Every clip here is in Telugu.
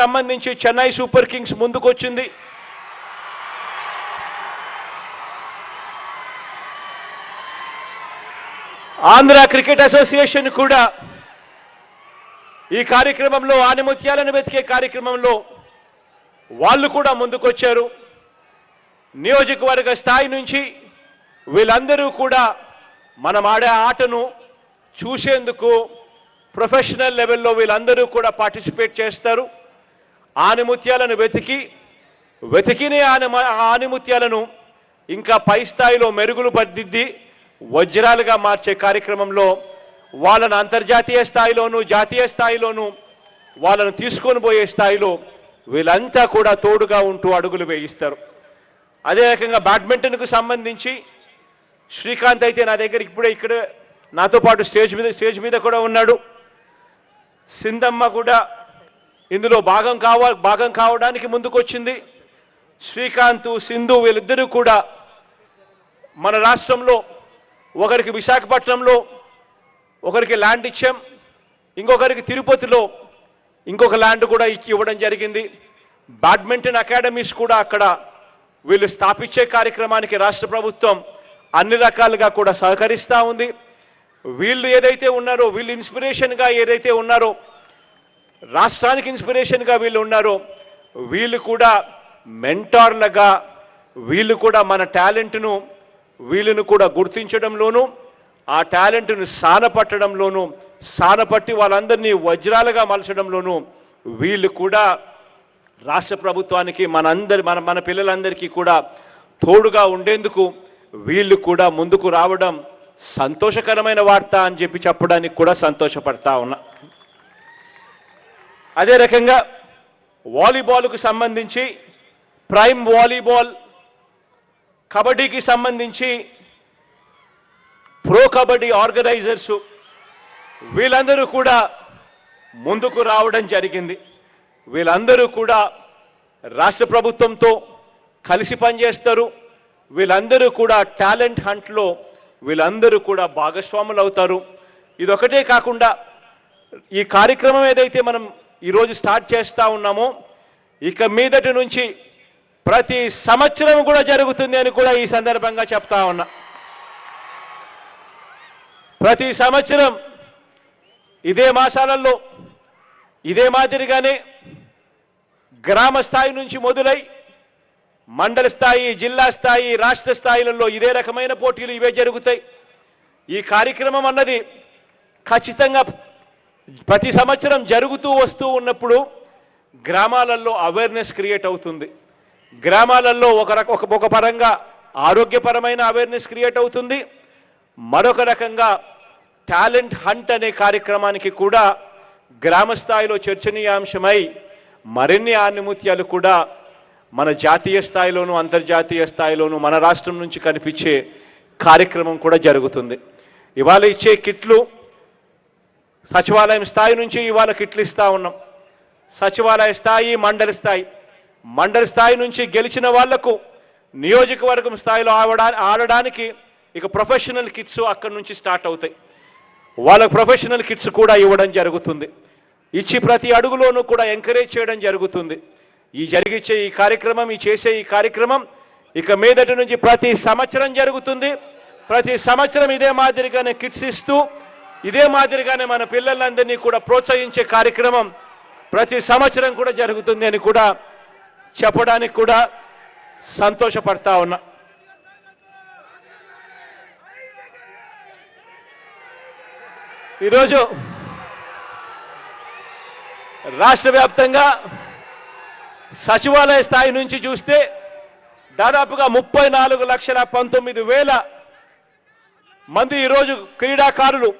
సంబంధించి చెన్నై సూపర్ కింగ్స్ ముందుకొచ్చింది. ఆంధ్ర క్రికెట్ అసోసియేషన్ కూడా ఈ కార్యక్రమంలో ఆనిముత్యాలను వెతికే కార్యక్రమంలో వాళ్ళు కూడా ముందుకొచ్చారు. నియోజకవర్గ స్థాయి నుంచి వీళ్ళందరూ కూడా మనం ఆడే ఆటను చూసేందుకు ప్రొఫెషనల్ లెవెల్లో వీళ్ళందరూ కూడా పార్టిసిపేట్ చేస్తారు. ఆనిముత్యాలను వెతికి వెతికిన ఆని ఆనిముత్యాలను ఇంకా పై స్థాయిలో మెరుగులు పడిద్ది వజ్రాలుగా మార్చే కార్యక్రమంలో వాళ్ళను అంతర్జాతీయ స్థాయిలోనూ జాతీయ స్థాయిలోనూ వాళ్ళను తీసుకొని పోయే స్థాయిలో వీళ్ళంతా కూడా తోడుగా ఉంటూ అడుగులు వేయిస్తారు. అదే రకంగా బ్యాడ్మింటన్కు సంబంధించి శ్రీకాంత్ అయితే నా దగ్గర ఇప్పుడే ఇక్కడ నాతో పాటు స్టేజ్ మీద స్టేజ్ మీద కూడా ఉన్నాడు. సింధమ్మ కూడా ఇందులో భాగం కావ భాగం కావడానికి ముందుకొచ్చింది శ్రీకాంత్ సింధు వీళ్ళిద్దరూ కూడా మన రాష్ట్రంలో ఒకరికి విశాఖపట్నంలో ఒకరికి ల్యాండ్ ఇచ్చాం. ఇంకొకరికి తిరుపతిలో ఇంకొక ల్యాండ్ కూడా ఇచ్చి ఇవ్వడం జరిగింది. బ్యాడ్మింటన్ అకాడమీస్ కూడా అక్కడ వీళ్ళు స్థాపించే కార్యక్రమానికి రాష్ట్ర ప్రభుత్వం అన్ని రకాలుగా కూడా సహకరిస్తూ ఉంది. వీళ్ళు ఏదైతే ఉన్నారో వీళ్ళు ఇన్స్పిరేషన్గా ఏదైతే ఉన్నారో రాష్ట్రానికి ఇన్స్పిరేషన్గా వీళ్ళు ఉన్నారు. వీళ్ళు కూడా మెంటార్లుగా వీళ్ళు కూడా మన టాలెంట్ను వీళ్ళను కూడా గుర్తించడంలోనూ ఆ టాలెంట్ను సానపట్టడంలోనూ సానపట్టి వాళ్ళందరినీ వజ్రాలుగా మలచడంలోనూ వీళ్ళు కూడా రాష్ట్ర ప్రభుత్వానికి మనందరి మన మన పిల్లలందరికీ కూడా తోడుగా ఉండేందుకు వీళ్ళు కూడా ముందుకు రావడం సంతోషకరమైన వార్త అని చెప్పి చెప్పడానికి కూడా సంతోషపడతా ఉన్నా. అదే రకంగా వాలీబాల్కు సంబంధించి ప్రైమ్ వాలీబాల్ కబడ్డీకి సంబంధించి ప్రో కబడ్డీ ఆర్గనైజర్స్ వీళ్ళందరూ కూడా ముందుకు రావడం జరిగింది. వీళ్ళందరూ కూడా రాష్ట్ర ప్రభుత్వంతో కలిసి పనిచేస్తారు. వీళ్ళందరూ కూడా టాలెంట్ హంట్లో వీళ్ళందరూ కూడా భాగస్వాములు అవుతారు ఇదొకటే కాకుండా ఈ కార్యక్రమం ఏదైతే మనం ఈరోజు స్టార్ట్ చేస్తూ ఉన్నాము. ఇక మీదటి నుంచి ప్రతి సంవత్సరం కూడా జరుగుతుంది అని కూడా ఈ సందర్భంగా చెప్తా ఉన్నా. ప్రతి సంవత్సరం ఇదే మాసాలలో ఇదే మాదిరిగానే గ్రామ స్థాయి నుంచి మొదలై మండల స్థాయి జిల్లా స్థాయి రాష్ట్ర స్థాయిలలో ఇదే రకమైన పోటీలు ఇవే జరుగుతాయి. ఈ కార్యక్రమం అన్నది ఖచ్చితంగా ప్రతి సంవత్సరం జరుగుతూ వస్తూ ఉన్నప్పుడు గ్రామాలలో అవేర్నెస్ క్రియేట్ అవుతుంది. గ్రామాలలో ఒక రక ఒక పరంగా ఆరోగ్యపరమైన అవేర్నెస్ క్రియేట్ అవుతుంది. మరొక రకంగా టాలెంట్ హంట్ అనే కార్యక్రమానికి కూడా గ్రామ స్థాయిలో చర్చనీయాంశమై మరిన్ని ఆనిముత్యాలు కూడా మన జాతీయ స్థాయిలోనూ అంతర్జాతీయ స్థాయిలోనూ మన రాష్ట్రం నుంచి కనిపించే కార్యక్రమం కూడా జరుగుతుంది. ఇవాళ ఇచ్చే కిట్లు సచివాలయం స్థాయి నుంచి ఇవాళ కిట్లు ఇస్తా ఉన్నాం. సచివాలయ స్థాయి మండలి స్థాయి. మండలి స్థాయి నుంచి గెలిచిన వాళ్ళకు నియోజకవర్గం స్థాయిలో ఆవడా ఆడడానికి ఇక ప్రొఫెషనల్ కిట్స్ అక్కడి నుంచి స్టార్ట్ అవుతాయి. వాళ్ళకు ప్రొఫెషనల్ కిట్స్ కూడా ఇవ్వడం జరుగుతుంది. ఇచ్చి ప్రతి అడుగులోనూ కూడా ఎంకరేజ్ చేయడం జరుగుతుంది. ఈ జరిగించే ఈ కార్యక్రమం ఈ చేసే ఈ కార్యక్రమం ఇక మీదటి నుంచి ప్రతి సంవత్సరం జరుగుతుంది. ప్రతి సంవత్సరం ఇదే మాదిరిగానే కిట్స్ ఇస్తూ ఇదే మాదిరిగానే మన పిల్లలందరినీ కూడా ప్రోత్సహించే కార్యక్రమం ప్రతి సంవత్సరం కూడా జరుగుతుంది అని కూడా చెప్పడానికి కూడా సంతోషపడతా ఉన్నా. ఈరోజు రాష్ట్ర వ్యాప్తంగా సచివాలయ స్థాయి నుంచి చూస్తే దాదాపుగా ముప్పై నాలుగు లక్షల పంతొమ్మిది వేల మంది ఈరోజు క్రీడాకారులు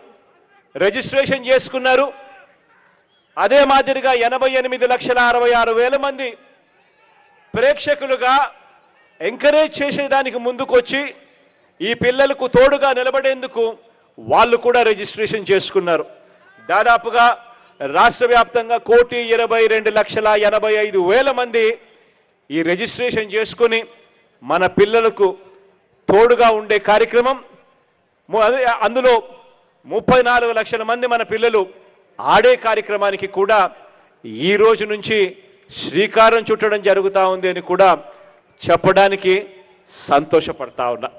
రిజిస్ట్రేషన్ చేసుకున్నారు. అదే మాదిరిగా ఎనభై ఎనిమిది లక్షల అరవై ఆరు వేల మంది ప్రేక్షకులుగా ఎంకరేజ్ చేసేదానికి ముందుకొచ్చి ఈ పిల్లలకు తోడుగా నిలబడేందుకు వాళ్ళు కూడా రిజిస్ట్రేషన్ చేసుకున్నారు. దాదాపుగా రాష్ట్ర వ్యాప్తంగా కోటి ఇరవై రెండు లక్షల ఎనభై ఐదు వేల మంది ఈ రిజిస్ట్రేషన్ చేసుకుని మన పిల్లలకు తోడుగా ఉండే కార్యక్రమం. అందులో ముప్పై నాలుగు లక్షల మంది మన పిల్లలు ఆడే కార్యక్రమానికి కూడా ఈ రోజు నుంచి శ్రీకారం చుట్టడం జరుగుతూ ఉంది అని కూడా చెప్పడానికి సంతోషపడతా ఉన్నా.